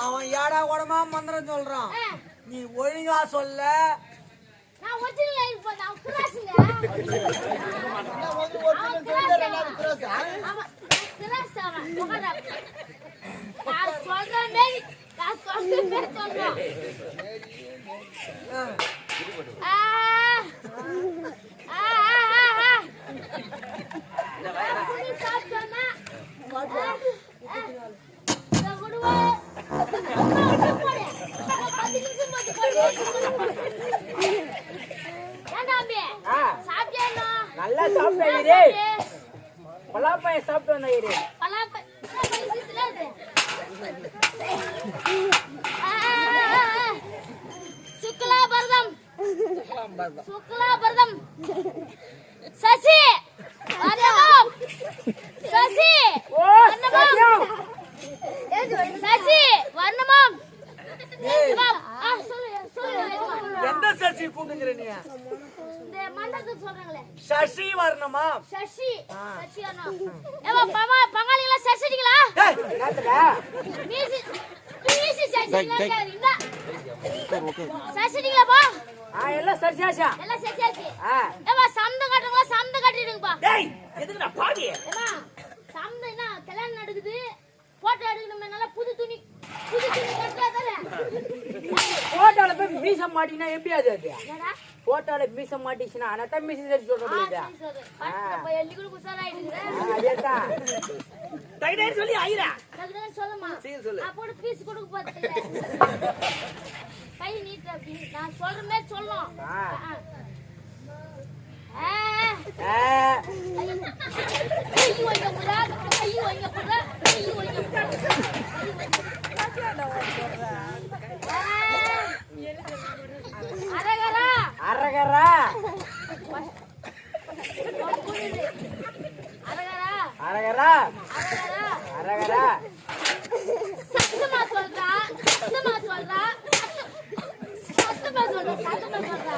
அவன் ஏடா கூடமா மந்திரம் சொல்றான். நீ ஒழுங்கா சொல்ல. நான் ஒரிஜினல் லைஃப் போறேன் அவன் கிராஸுங்க அவன் கிராஸ் அவன் கிராஸ் அவன் உட்கார்றா. நான் சொல்ற மாரி நான் சொல்ற மாரி சொல்றான் ஆ, ஆ ஆ ஆ ஆ ஆ நீ சாப்பிட்டோன்னா ஆ. நல்லா சாப்பிட்டா இரு சாப்பிட்டு வந்த இரு சுக்லாபரதம் சுக்லாபரதம் சசி வர்ணமம் சசி ஓ சத்யம் சசி வர்ணமம் ஆ சொல்லு சொல்லு எந்த சசி கூப்பிடுங்கிற நீ இந்த மண்டபத்துக்கு சொல்றாங்களே வரணுமா சசி. சசி வர்ணம் ஏமா பமா பங்காளிகளா சசிடிங்களா? ஏய், என்னத்துல மீசி மீசி சசிடிங்களா இந்த. சசிடிங்களா பா. ஆ எல்லாம் சரிசாசா எல்லாம் சசியாச்சு ஆ. ஏமா சந்தம் கட்டுங்களா சந்தம் கட்டிடுங்கப்பா. டேய் எதுக்குடா பாவி? ஏமா சந்தம் என்ன கல்யாணம் நடக்குது போட்டோ எடுக்கணும் நல்லா புது துணி புது துணி கட்டா தானே போட்டோல போய் மீச மாட்டினா எப்படி அது அது? போட்டோல மீச மாட்டிச்சுன்னா அதான் மீச சரி அதேதான். டைடர் சொல்லி அதுதான் சொல்லுமா சொல்லு. அப்போட பீஸ் கொடுக்க போறது கை நீட்டு அப்படி. நான் சொல்ற மாதிரி வைக்க போறா கை வைக்க போறா கை வைக்க போறா அரகரா அரகரா அரகரா அரகரா அரகரா அரகரா சத்தமா சொல்றா சத்தமா சொல்றா. சத்தமா சொல்றா சத்தமா சொல்றா.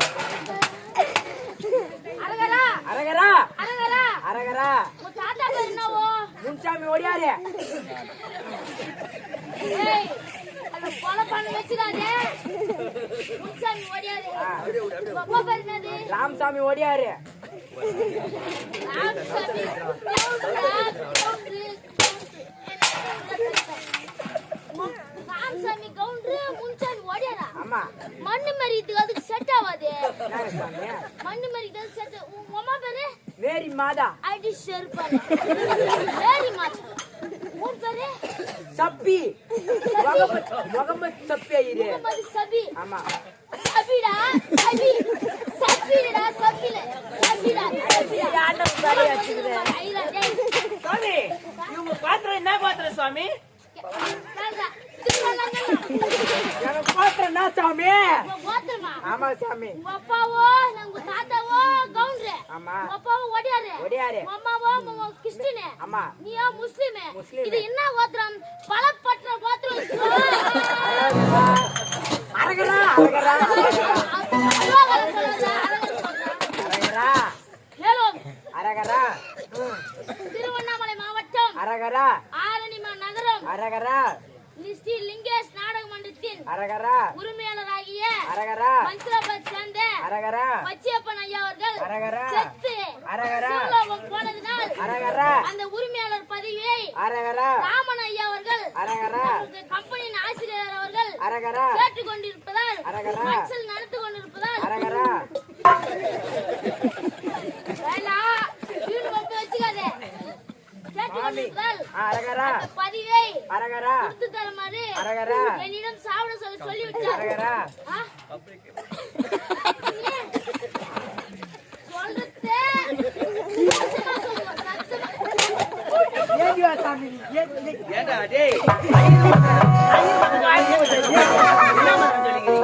அரகரா அரகரா. அரகரா. அரகரா. உன் தாத்தா பேர் என்னவோ? முன்சாமி ஓடியாரு. ஏய் அந்த கொலை பண்ண வச்சிடாதே. முன்சாமி ஓடியாரு. உங்க அப்பா பேர் என்னது? ராமசாமி ஓடியாரு. ராமசாமி கவுண்டரு முன்சாமி ஓடியாரா ஆமா. மண்ணு மறிக்கிறதுக்கு அதுக்கு செட் ஆகாது மண்ணு மறிக்கிறது செட் உங்க அம்மா பேரு? மேரி மாதா. அடி செருப்பால. வேரி மாத்தா உன் பேரு? சப்பி. முகமது முகமது சப்பி ஐயரு. முகமது சபி. ஆமா. சபிடா? சபி. சபிடா? சபில. சபிடா? சபிடா. வச்சுக்குது. ஐயா டேய். சுவாமி இவங்க பாத்திரம் என்ன பாத்திரம் சுவாமி பாத்திரம்னா சாமி. உங்க கோத்திரமா ஆமா சாமி. உங்க அப்பாவோ உங்க தாத்தாவோ கவுண்டரு. ஆமா. உங்க அப்பாவோ ஒடியாரு ஒடியாரு. அம்மாவோ கிறிஸ்டினு. ஆமா. நீயா முஸ்லிம். முஸ்லிமு. இது என்ன கோத்திரம்? பலப்பற்ற கோத்திரம். அரகரா அரகரா திருவண்ணாமலை மாவட்டம். அரகரா ஆரணிமா நகரம். அரகரா ஸ்ரீ லிங்கேஷ் நாடக மன்றத்தின் அரகரா. உரிமையாளராகிய அரகரா. மன்சிலாபாத் சேர்ந்த அரகரா. பச்சையப்பன் ஐயா அவர்கள் அரகரா. செத்து அரகரா. போனதினால் அரகரா. அந்த உரிமையாளர் பதவியை அரகரா. ராமன் ஐயா அவர்கள் அரகரா. கம்பெனியின் ஆசிரியர் அவர்கள் அரகரா. கேட்டுக் கொண்டிருப்பதால் அரகரா. மன்சல் நடந்து கொண்டிருப்பதால் அரகரா வச்சுக்காதே கேட்டுக் கொண்டிருப்பதால் அரகரா. அரகரா. கொடுத்து தருமாறு அரகரா. என்னிடம் சாப்பிட சொல்லி அரகரா. ஏந்திவா சாமி ஏந்தி ஏண்டா டேய்? என்ன சொல்லிக்கிறீங்க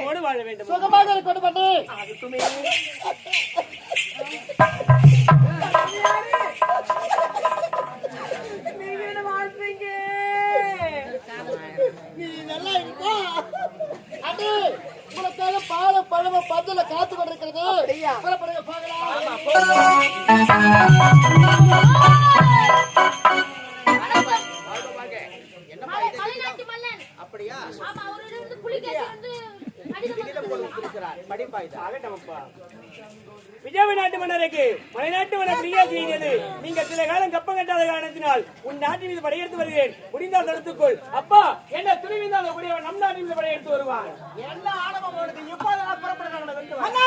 சுகத்தோடு வாழ வேண்டும். சுகமாக இருக்கணும் பண்ணி. பந்தல காத்து கொண்டிருக்கிறது. மன்னன். அப்படியா? ஆமா அவரிடம் இருந்து புலிகேசி வந்து விஜய நாட்டு மன்னருக்கு மலைநாட்டு மன்னர் பிரியா செய்தது நீங்க சில காலம் கப்பம் கட்டாத காரணத்தினால் உன் நாட்டின் மீது படையெடுத்து வருகிறேன். முடிந்தால் தடுத்துக்கொள். அப்பா என்ன துணிவிந்தால் அந்த கூடியவன் நம் நாட்டின் மீது படையெடுத்து வருவான். என்ன ஆணவம் உனக்கு இப்போது நான் புறப்படுகிறேன் வந்து அண்ணா!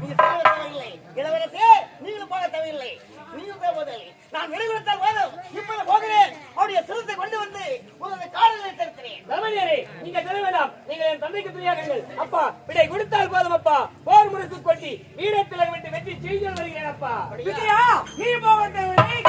நீங்க தேவை தேவையில்லை இளவரசே நீங்களும் போக தேவையில்லை நீங்களும் போவதில்லை நான் விரைவித்தால் போதும் இப்போது போகிறேன் அவருடைய சிரத்தை கொண்டு வந்து உங்களுடைய காலில் தருக்கிறேன் தளபதியாரே, நீங்க செல்ல வேண்டாம் நீங்கள் என் தந்தைக்கு துணியாகுங்கள் அப்பா விடை கொடுத்தால் போதும் அப்பா போர் முரசு கொட்டி வீரத்தில் விட்டு வெற்றி செய்து வருகிறேன் அப்பா விஜயா நீ போக தேவையில்லை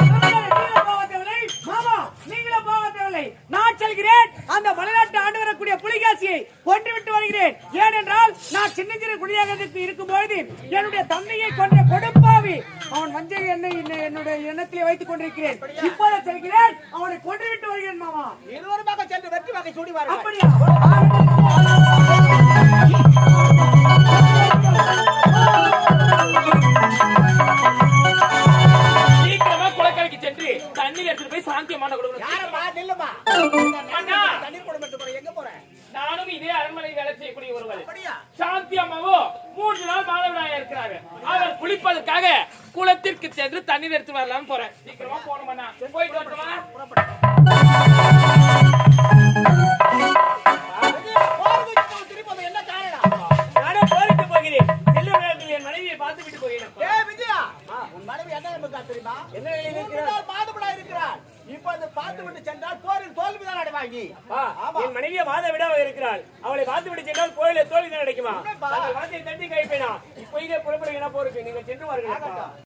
மாமா நீங்களும் போக தேவையில்லை நான் செல்கிறேன். அந்த மலைநாட்டு ஆண்டு வரக்கூடிய புலிகாசியை கொண்டு விட்டு வருகிறேன். ஏனென்றால் நான் சின்னஞ்சிறு குடியாகத்துக்கு இருக்கும் பொழுது என்னுடைய தந்தையை கொன்ற கொடுப்பாவி. அவன் வஞ்சை என்னை என்னை- என்னுடைய எண்ணத்திலே வைத்துக் கொண்டிருக்கிறேன். இப்போது செல்கிறேன். அவனை கொண்டு விட்டு வருகிறேன் மாமா. இருவருமாக சென்று வெற்றி வாக்கை சூடி அப்படியா? குளிப்பதற்காக குளத்திற்கு சென்று தண்ணீர் எடுத்து வரலாம்னு போறேன். சீக்கிரமா போகணும் போயிட்டு வரட்டுமா? என்ன மாதவிடாய் இருக்கிறார் பார்த்து விட்டு சென்றால் போரில் தோல்விதான் அடைவாங்கி என் மனைவியை மாத விடாம இருக்கிறாள். அவளை பார்த்து விட்டு சென்றால் கோயில தோல்வி தான் கிடைக்குமா உண்மைப்பா. அந்த வார்த்தையை தட்டி கைப்பேனா இப்போ இதே புறப்படுகிறா போருக்கு நீங்கள் சென்று வாருங்கள்.